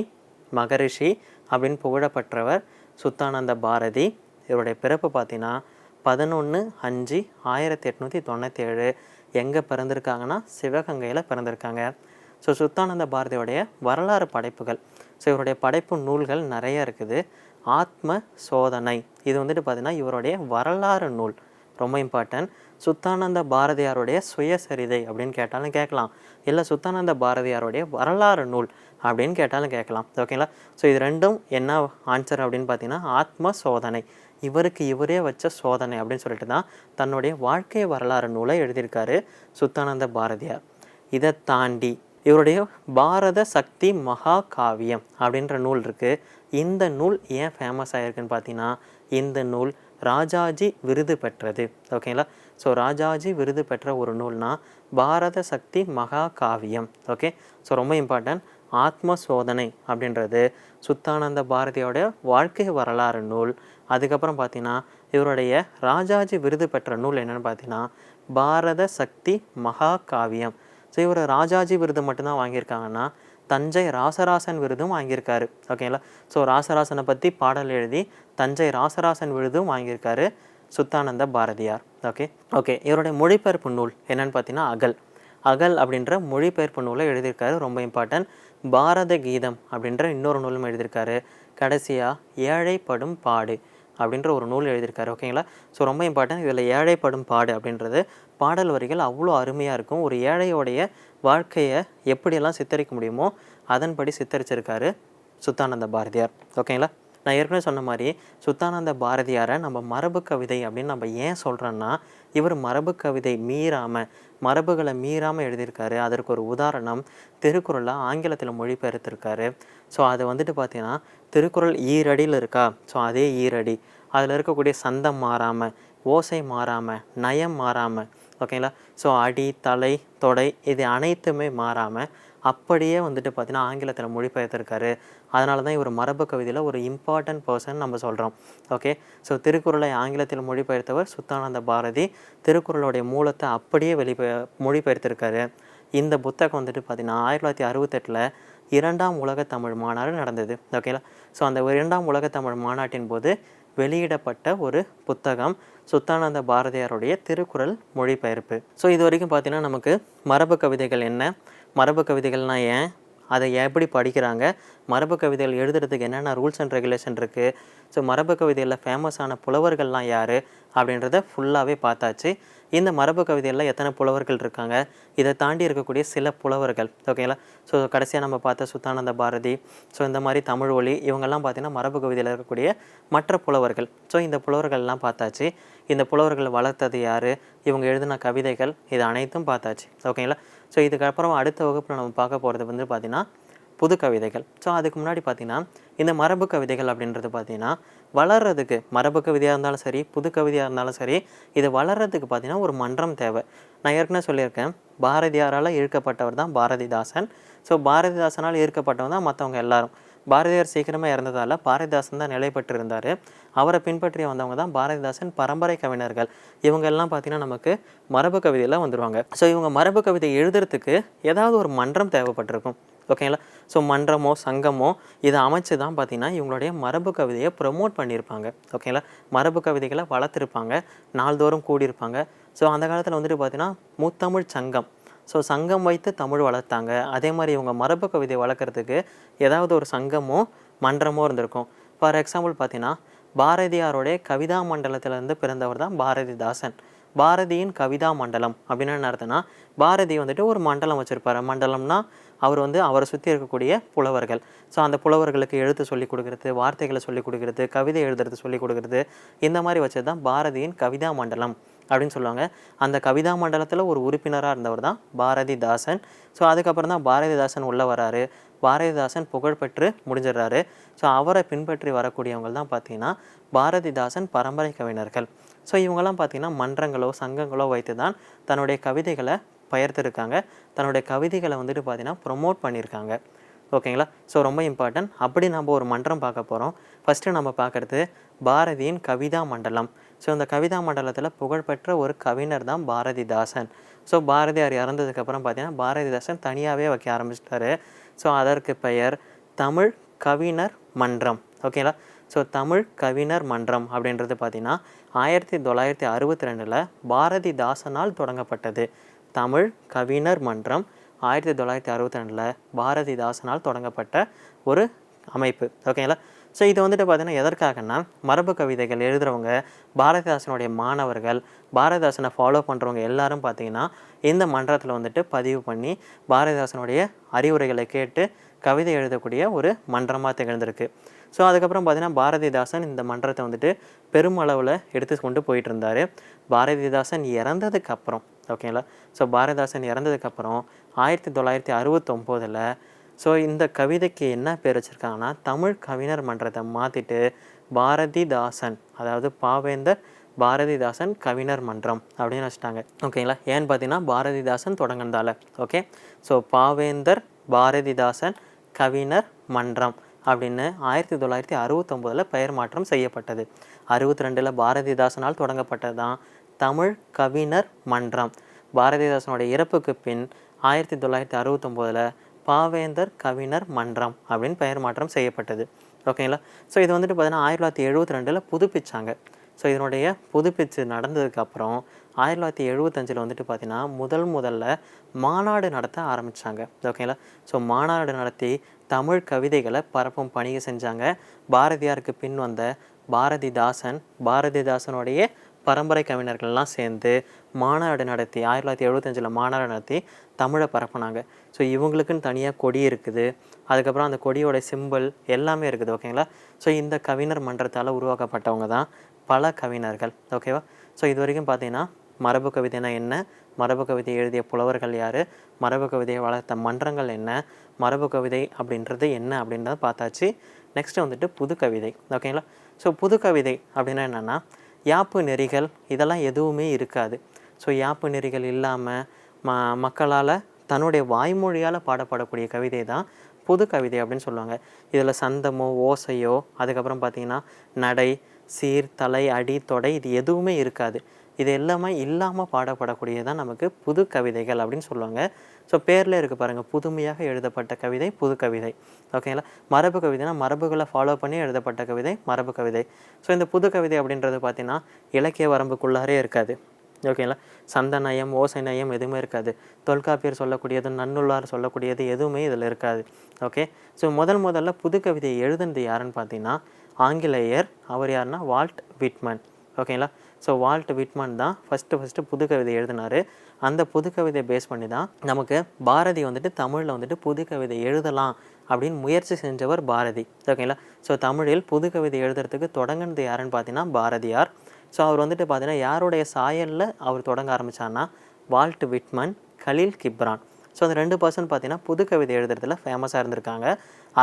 மகரிஷி அப்படின்னு புகழப்பெற்றவர் சுத்தானந்த பாரதி. இவருடைய பிறப்பு பார்த்தீங்கன்னா பதினொன்று அஞ்சு ஆயிரத்தி எட்நூற்றி தொண்ணூற்றி ஏழு எங்கே பிறந்திருக்காங்கன்னா சிவகங்கையில் பிறந்திருக்காங்க. ஸோ சுத்தானந்த பாரதியோடைய வரலாறு படைப்புகள். ஸோ இவருடைய படைப்பு நூல்கள் நிறைய இருக்குது. ஆத்ம சோதனை. இது வந்துட்டு பார்த்தீங்கன்னா இவருடைய வரலாறு நூல். ரொம்ப இம்பார்ட்டன்ட் சுத்தானந்த பாரதியாருடைய சுயசரிதை அப்படின்னு கேட்டாலும் கேட்கலாம். இல்லை சுத்தானந்த பாரதியாருடைய வரலாறு நூல் அப்படின்னு கேட்டாலும் கேட்கலாம். ஓகேங்களா ஸோ இது ரெண்டும் என்ன ஆன்சர் அப்படின்னு பார்த்தீங்கன்னா ஆத்ம சோதனை. இவருக்கு இவரே வச்ச சோதனை அப்படின்னு சொல்லிட்டு தான் தன்னுடைய வாழ்க்கை வரலாறு நூலை எழுதியிருக்காரு சுத்தானந்த பாரதியார். இதை தாண்டி இவருடைய பாரத சக்தி மகா காவியம் அப்படின்ற நூல் இருக்குது இந்த நூல் ஏன் ஃபேமஸ் ஆகிருக்குன்னு பார்த்தீங்கன்னா இந்த நூல் ராஜாஜி விருது பெற்றது. ஓகேங்களா ஸோ ராஜாஜி விருது பெற்ற ஒரு நூல்னால் பாரத சக்தி மகா காவியம். ஓகே ஸோ ரொம்ப இம்பார்ட்டன்ட் ஆத்ம சோதனை அப்படின்றது சுத்தானந்த பாரதியோட வாழ்க்கை வரலாறு நூல். அதுக்கப்புறம் பார்த்தீங்கன்னா இவருடைய ராஜாஜி விருது பெற்ற நூல் என்னென்னு பார்த்தீங்கன்னா பாரத சக்தி மகா காவியம் ஸோ இவர் ராஜாஜி விருது மட்டும்தான் வாங்கியிருக்காங்கன்னா தஞ்சை ராசராசன் விருதும் வாங்கியிருக்காரு. ஓகேங்களா ஸோ ராசராசனை பற்றி பாடல் எழுதி தஞ்சை ராசராசன் விருதும் வாங்கியிருக்காரு சுத்தானந்த பாரதியார். ஓகே ஓகே இவருடைய மொழிபெயர்ப்பு நூல் என்னன்னு பார்த்தீங்கன்னா அகல். அகல் அப்படின்ற மொழிபெயர்ப்பு நூலை எழுதியிருக்காரு. ரொம்ப இம்பார்ட்டன்ட் பாரத கீதம் அப்படின்ற இன்னொரு நூலும் எழுதியிருக்காரு. கடைசியாக ஏழைப்படும் பாடு அப்படின்ற ஒரு நூல் எழுதியிருக்காரு ஓகேங்களா ஸோ ரொம்ப இம்பார்ட்டன்ட் இதில் ஏழைப்படும் பாடு அப்படின்றது பாடல் வரிகள் அவ்வளோ அருமையாக இருக்கும். ஒரு ஏழையோடைய வாழ்க்கையை எப்படியெல்லாம் சித்தரிக்க முடியுமோ அதன்படி சித்தரிச்சிருக்காரு சுத்தானந்த பாரதியார். ஓகேங்களா நான் ஏற்கனவே சொன்ன மாதிரி சுத்தானந்த பாரதியாரை நம்ம மரபு கவிதை அப்படின்னு நம்ம ஏன் சொல்கிறோன்னா இவர் மரபு கவிதை மீறாமல் மரபுகளை மீறாமல் எழுதியிருக்காரு. அதற்கு ஒரு உதாரணம் திருக்குறளை ஆங்கிலத்தில் மொழிபெயர்த்திருக்காரு. ஸோ அது வந்துட்டு பார்த்தீங்கன்னா திருக்குறள் ஈரடியில் இருக்கா? ஸோ அதே ஈரடி. அதில் இருக்கக்கூடிய சந்தம் மாறாமல் ஓசை மாறாமல் நயம் மாறாமல் ஓகேங்களா ஸோ அடி தலை தொடை இது அனைத்துமே மாறாமல் அப்படியே வந்துட்டு பார்த்தீங்கன்னா ஆங்கிலத்தில் மொழிபெயர்த்திருக்காரு. அதனால தான் இவர் மரபு கவிதையில் ஒரு இம்பார்ட்டன்ட் பர்சன் நம்ம சொல்கிறோம் ஓகே ஸோ திருக்குறளை ஆங்கிலத்தில் மொழிபெயர்த்தவர் சுத்தானந்த பாரதி. திருக்குறளுடைய மூலத்தை அப்படியே வெளிப்பெ மொழிபெயர்த்திருக்காரு. இந்த புத்தகம் வந்துட்டு பார்த்தீங்கன்னா ஆயிரத்தி தொள்ளாயிரத்தி அறுபத்தெட்டில் இரண்டாம் உலக தமிழ் மாநாடு நடந்தது. ஓகேங்களா ஸோ அந்த இரண்டாம் உலக தமிழ் மாநாட்டின் போது வெளியிடப்பட்ட ஒரு புத்தகம் சுத்தானந்த பாரதியாருடைய திருக்குறள் மொழிபெயர்ப்பு. ஸோ இது வரைக்கும் பார்த்தீங்கன்னா நமக்கு மரபு கவிதைகள் என்ன? மரபு கவிதைகள்னால் ஏன்? அதை எப்படி படிக்கிறாங்க? மரபு கவிதைகள் எழுதுறதுக்கு என்னென்ன ரூல்ஸ் அண்ட் ரெகுலேஷன் இருக்குது ஸோ மரபு கவிதைகளில் ஃபேமஸான புலவர்கள்லாம் யார்? அப்படின்றத ஃபுல்லாகவே பார்த்தாச்சு. இந்த மரபு கவிதைகளில் எத்தனை புலவர்கள் இருக்காங்க? இதை தாண்டி இருக்கக்கூடிய சில புலவர்கள் ஓகேங்களா ஸோ கடைசியாக நம்ம பார்த்த சுத்தானந்த பாரதி ஸோ இந்த மாதிரி தமிழ் ஒளி இவங்கெல்லாம் பார்த்திங்கன்னா மரபு கவிதையில் இருக்கக்கூடிய மற்ற புலவர்கள். ஸோ இந்த புலவர்கள்லாம் பார்த்தாச்சு. இந்த புலவர்கள் வளர்த்தது யார்? இவங்க எழுதின கவிதைகள் இது அனைத்தும் பார்த்தாச்சு ஓகேங்களா ஸோ இதுக்கப்புறம் அடுத்த வகுப்பில் நம்ம பார்க்க போகிறது வந்து பார்த்திங்கன்னா புது கவிதைகள். ஸோ அதுக்கு முன்னாடி பார்த்திங்கன்னா இந்த மரபு கவிதைகள் அப்படின்றது பார்த்திங்கன்னா வளர்றதுக்கு மரபு கவிதையாக இருந்தாலும் சரி புது கவிதையாக இருந்தாலும் சரி இது வளர்றதுக்கு பார்த்தீங்கன்னா ஒரு மன்றம் தேவை. நான் ஏற்கனவே சொல்லியிருக்கேன் பாரதியாரால் ஈர்க்கப்பட்டவர் தான் பாரதிதாசன். ஸோ பாரதிதாசனால் ஈர்க்கப்பட்டவன் தான் மற்றவங்க எல்லாரும். பாரதியார் சீக்கிரமாக இறந்ததால் பாரதிதாசன் தான் நிலை இருந்தார் அவரை பின்பற்றி வந்தவங்க தான் பாரதிதாசன் பரம்பரை கவிஞர்கள். இவங்க எல்லாம் பார்த்தீங்கன்னா நமக்கு மரபு கவிதையில் வந்துடுவாங்க ஸோ இவங்க மரபு கவிதை எழுதுறதுக்கு ஏதாவது ஒரு மன்றம் தேவைப்பட்டிருக்கும். ஓகேங்களா ஸோ மன்றமோ சங்கமோ இதை அமைச்சு தான் பார்த்தீங்கன்னா இவங்களுடைய மரபு கவிதையை ப்ரொமோட் பண்ணியிருப்பாங்க ஓகேங்களா மரபு கவிதைகளை வளர்த்துருப்பாங்க. நாள்தோறும் கூடியிருப்பாங்க. ஸோ அந்த காலத்தில் வந்துட்டு பார்த்தீங்கன்னா முத்தமிழ் சங்கம் ஸோ சங்கம் வைத்து தமிழ் வளர்த்தாங்க. அதே மாதிரி இவங்க மரபு கவிதை வளர்க்குறதுக்கு ஏதாவது ஒரு சங்கமோ மன்றமோ இருந்திருக்கும். ஃபார் எக்ஸாம்பிள் பார்த்தீங்கன்னா பாரதியாரோடைய கவிதா மண்டலத்திலேருந்து பிறந்தவர் தான் பாரதிதாசன். பாரதியின் கவிதா மண்டலம் அப்படின்னு என்ன அர்த்தம்னா பாரதி வந்துட்டு ஒரு மண்டலம் வச்சுருப்பாரு. மண்டலம்னா அவர் வந்து அவரை சுற்றி இருக்கக்கூடிய புலவர்கள். ஸோ அந்த புலவர்களுக்கு எழுத்து சொல்லிக் கொடுக்குறது வார்த்தைகளை சொல்லிக் கொடுக்குறது கவிதை எழுதுறது சொல்லிக் கொடுக்குறது இந்த மாதிரி வச்சது தான் பாரதியின் கவிதா மண்டலம். அப்படின்னு சொல்லுவாங்க. அந்த கவிதா மண்டலத்தில் ஒரு உறுப்பினராக இருந்தவர் தான் பாரதிதாசன். ஸோ அதுக்கப்புறம் தான் பாரதிதாசன் உள்ளே வராரு. பாரதிதாசன் புகழ்பெற்று முடிஞ்சிடுறாரு. ஸோ அவரை பின்பற்றி வரக்கூடியவங்க தான் பார்த்தீங்கன்னா பாரதிதாசன் பரம்பரை கவிஞர்கள். ஸோ இவங்கெல்லாம் பார்த்தீங்கன்னா மன்றங்களோ சங்கங்களோ வைத்து தான் தன்னுடைய கவிதைகளை பெயர்த்திருக்காங்க. தன்னுடைய கவிதைகளை வந்துட்டு பார்த்தீங்கன்னா ப்ரொமோட் பண்ணியிருக்காங்க. ஓகேங்களா? ஸோ ரொம்ப இம்பார்ட்டன்ட் அப்படி நம்ம ஒரு மன்றம் பார்க்க போகிறோம் ஃபஸ்ட்டு நம்ம பார்க்குறது பாரதியின் கவிதா மண்டலம். ஸோ இந்த கவிதா மண்டலத்தில் புகழ்பெற்ற ஒரு கவிஞர் தான் பாரதிதாசன். ஸோ பாரதியார் இறந்ததுக்கப்புறம் பார்த்தீங்கன்னா பாரதிதாசன் தனியாகவே வைக்க ஆரம்பிச்சிட்டாரு. ஸோ அதற்கு பெயர் தமிழ் கவிஞர் மன்றம். ஓகேங்களா ஸோ தமிழ் கவிஞர் மன்றம் அப்படின்றது பார்த்தீங்கன்னா ஆயிரத்தி தொள்ளாயிரத்தி அறுபத்தி ரெண்டில் பாரதிதாசனால் தொடங்கப்பட்டது. தமிழ் கவிஞர் மன்றம் ஆயிரத்தி தொள்ளாயிரத்தி அறுபத்தி ரெண்டில் பாரதிதாசனால் தொடங்கப்பட்ட ஒரு அமைப்பு. ஓகேங்களா ஸோ இது வந்துட்டு பார்த்தீங்கன்னா எதற்காகன்னா மரபு கவிதைகள் எழுதுகிறவங்க பாரதிதாசனுடைய மாணவர்கள் பாரதிதாசனை ஃபாலோ பண்ணுறவங்க எல்லாரும் பார்த்தீங்கன்னா இந்த மன்றத்தில் வந்துட்டு பதிவு பண்ணி பாரதிதாசனுடைய அறிவுரைகளை கேட்டு கவிதை எழுதக்கூடிய ஒரு மன்றமாக திகழ்ந்திருக்கு. ஸோ அதுக்கப்புறம் பார்த்திங்கன்னா பாரதிதாசன் இந்த மன்றத்தை வந்துட்டு பெருமளவில் எடுத்து கொண்டு போயிட்டு இருந்தார் பாரதிதாசன் இறந்ததுக்கப்புறம் ஓகேங்களா ஸோ பாரதிதாசன் இறந்ததுக்கப்புறம் ஆயிரத்தி தொள்ளாயிரத்தி அறுபத்தொம்போதில் ஸோ இந்த கவிதைக்கு என்ன பேர் வச்சுருக்காங்கன்னா தமிழ் கவிஞர் மன்றத்தை மாற்றிட்டு பாரதிதாசன் அதாவது பாவேந்தர் பாரதிதாசன் கவிஞர் மன்றம் அப்படின்னு வச்சுட்டாங்க. ஓகேங்களா ஏன்னு பார்த்தீங்கன்னா பாரதிதாசன் தொடங்கினதால. ஓகே ஸோ பாவேந்தர் பாரதிதாசன் கவிஞர் மன்றம் அப்படின்னு ஆயிரத்தி தொள்ளாயிரத்தி அறுபத்தொம்போதில் பெயர் மாற்றம் செய்யப்பட்டது. அறுபத்தி ரெண்டில் பாரதிதாசனால் தொடங்கப்பட்டது தான் தமிழ் கவிஞர் மன்றம். பாரதிதாசனுடைய இறப்புக்கு பின் ஆயிரத்தி தொள்ளாயிரத்தி அறுபத்தொம்போதில் பாவேந்தர் கவிஞர் மன்றம் அப்படின்னு பெயர் மாற்றம் செய்யப்பட்டது. ஓகேங்களா ஸோ இது வந்துட்டு பார்த்தீங்கன்னா ஆயிரத்தி தொள்ளாயிரத்தி எழுபத்தி ரெண்டில் புதுப்பிச்சாங்க. ஸோ இதனுடைய புதுப்பிச்சு நடந்ததுக்கப்புறம் ஆயிரத்தி தொள்ளாயிரத்தி எழுபத்தஞ்சில் வந்துட்டு பார்த்தீங்கன்னா முதல் முதல்ல மாநாடு நடத்த ஆரம்பித்தாங்க ஓகேங்களா ஸோ மாநாடு நடத்தி தமிழ் கவிதைகளை பரப்பும் பணியை செஞ்சாங்க. பாரதியாருக்கு பின் வந்த பாரதிதாசன் பாரதிதாசனுடைய பரம்பரை கவிஞர்கள்லாம் சேர்ந்து மாநாடு நடத்தி ஆயிரத்தி தொள்ளாயிரத்தி எழுபத்தஞ்சில் மாநாடு நடத்தி தமிழை பரப்புனாங்க. ஸோ இவங்களுக்குன்னு தனியாக கொடி இருக்குது. அதுக்கப்புறம் அந்த கொடியோட சிம்பிள் எல்லாமே இருக்குது ஓகேங்களா ஸோ இந்த கவிஞர் மன்றத்தால் உருவாக்கப்பட்டவங்க தான் பல கவிஞர்கள் ஓகேவா ஸோ இது வரைக்கும் பார்த்தீங்கன்னா மரபு கவிதைனா என்ன? மரபு கவிதை எழுதிய புலவர்கள் யார்? மரபு கவிதையை வளர்த்த மன்றங்கள் என்ன? மரபு கவிதை அப்படின்றது என்ன அப்படின்றத பார்த்தாச்சு. நெக்ஸ்ட்டு வந்துட்டு புது கவிதை ஓகேங்களா ஸோ புது கவிதை அப்படின்னா என்னென்னா யாப்பு நெறிகள் இதெல்லாம் எதுவுமே இருக்காது. ஸோ யாப்பு நெறிகள் இல்லாமல் ம மக்களால் தன்னுடைய வாய்மொழியால் பாடப்படக்கூடிய கவிதை தான் புது கவிதை அப்படின்னு சொல்லுவாங்க. இதில் சந்தமோ ஓசையோ அதுக்கப்புறம் பார்த்திங்கன்னா நடை சீர் தலை அடி தொடை இது எதுவுமே இருக்காது. இது எல்லாமே இல்லாமல் பாடப்படக்கூடியதான் நமக்கு புது கவிதைகள் அப்படின்னு சொல்லுவாங்க. ஸோ பேரில் இருக்குது பாருங்கள் புதுமையாக எழுதப்பட்ட கவிதை புது கவிதை. ஓகேங்களா மரபு கவிதைனா மரபுகளை ஃபாலோ பண்ணி எழுதப்பட்ட கவிதை மரபு கவிதை. ஸோ இந்த புது கவிதை அப்படின்றது பார்த்திங்கன்னா இலக்கிய வரம்புக்குள்ளாரே இருக்காது. ஓகேங்களா? சந்த நயம் ஓசை நயம் எதுவுமே இருக்காது. தொல்காப்பியர் சொல்லக்கூடியது நன்னுள்ளார் சொல்லக்கூடியது எதுவுமே இதில் இருக்காது. ஓகே? ஸோ முதல் முதல்ல புது கவிதையை எழுதுனது யாருன்னு பார்த்தீங்கன்னா ஆங்கிலேயர். அவர் யாருன்னா? Walt Whitman. ஓகேங்களா? ஸோ வால்ட் விட்மன் தான் ஃபஸ்ட்டு ஃபஸ்ட்டு புது கவிதை எழுதினார். அந்த புது கவிதையை பேஸ் பண்ணி தான் நமக்கு பாரதி வந்துட்டு தமிழில் வந்துட்டு புது கவிதை எழுதலாம் அப்படின்னு முயற்சி செஞ்சவர் பாரதி. ஓகேங்களா? ஸோ தமிழில் புது கவிதை எழுதுறதுக்கு தொடங்குனது யாருன்னு பார்த்தீங்கன்னா பாரதியார். ஸோ அவர் வந்துட்டு பார்த்தீங்கன்னா யாருடைய சாயலில் அவர் தொடங்க ஆரம்பித்தார்னா Walt Whitman Kahlil Gibran. So அந்த ரெண்டு பர்சன் பார்த்தீங்கன்னா புது கவிதை எழுதுறதுல ஃபேமஸாக இருந்திருக்காங்க.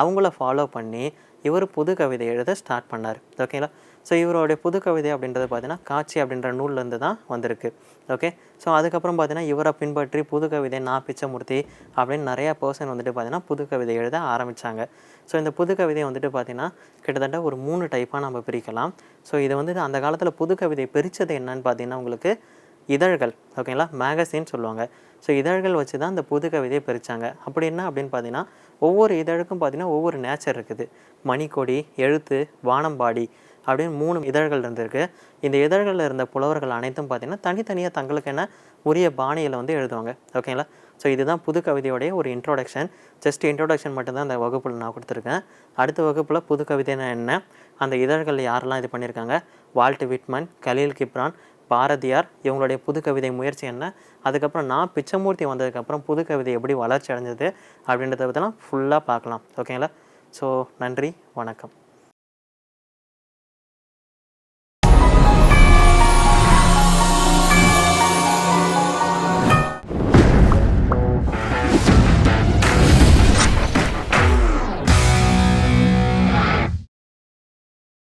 அவங்கள ஃபாலோ பண்ணி இவர் புது கவிதை எழுத ஸ்டார்ட் பண்ணார். ஓகேங்களா ஸோ இவருடைய புது கவிதை அப்படின்றது பார்த்தீங்கன்னா காட்சி அப்படின்ற நூல்லேருந்து தான் வந்திருக்கு. ஓகே ஸோ அதுக்கப்புறம் பார்த்தீங்கன்னா இவரை பின்பற்றி புது கவிதை நான் பிச்சமூர்த்தி அப்படின்னு நிறையா பர்சன் வந்துட்டு பார்த்தீங்கன்னா புது கவிதை எழுத ஆரம்பித்தாங்க ஸோ இந்த புது கவிதை வந்துட்டு பார்த்தீங்கன்னா கிட்டத்தட்ட ஒரு மூணு டைப்பாக நம்ம பிரிக்கலாம். ஸோ இது வந்துட்டு அந்த காலத்தில் புது கவிதை பிரித்தது என்னன்னு பார்த்தீங்கன்னா உங்களுக்கு இதழ்கள் ஓகேங்களா மேகசின் சொல்லுவாங்க. ஸோ இதழ்கள் வச்சு தான் இந்த புது கவிதையை பிரித்தாங்க அப்படி என்ன அப்படின்னு பார்த்தீங்கன்னா ஒவ்வொரு இதழுக்கும் பார்த்தீங்கன்னா ஒவ்வொரு நேச்சர் இருக்குது. மணிக்கொடி எழுத்து வானம்பாடி அப்படின்னு மூணு இதழ்கள் இருந்திருக்கு. இந்த இதழ்களில் இருந்த புலவர்கள் அனைத்தும் பார்த்தீங்கன்னா தனித்தனியாக தங்களுக்கு என்ன உரிய பாணியில் வந்து எழுதுவாங்க. ஓகேங்களா ஸோ இதுதான் புது கவிதையோடைய ஒரு இன்ட்ரோடக்ஷன் ஜஸ்ட் இன்ட்ரோடக்ஷன் மட்டும்தான் அந்த வகுப்பில் நான் கொடுத்துருக்கேன். அடுத்த வகுப்பில் புது கவிதைனா என்ன? அந்த இதழ்கள் யாரெல்லாம் இது பண்ணியிருக்காங்க? Walt Whitman Kahlil Gibran Bharathiyar இவங்களுடைய புது கவிதை முயற்சி என்ன? அதுக்கப்புறம் நான் பிச்சமூர்த்தி வந்ததுக்கப்புறம் புது கவிதை எப்படி வளர்ச்சி அடைஞ்சது அப்படின்றத பற்றிலாம் ஃபுல்லாக பார்க்கலாம். ஓகேங்களா ஸோ நன்றி வணக்கம்.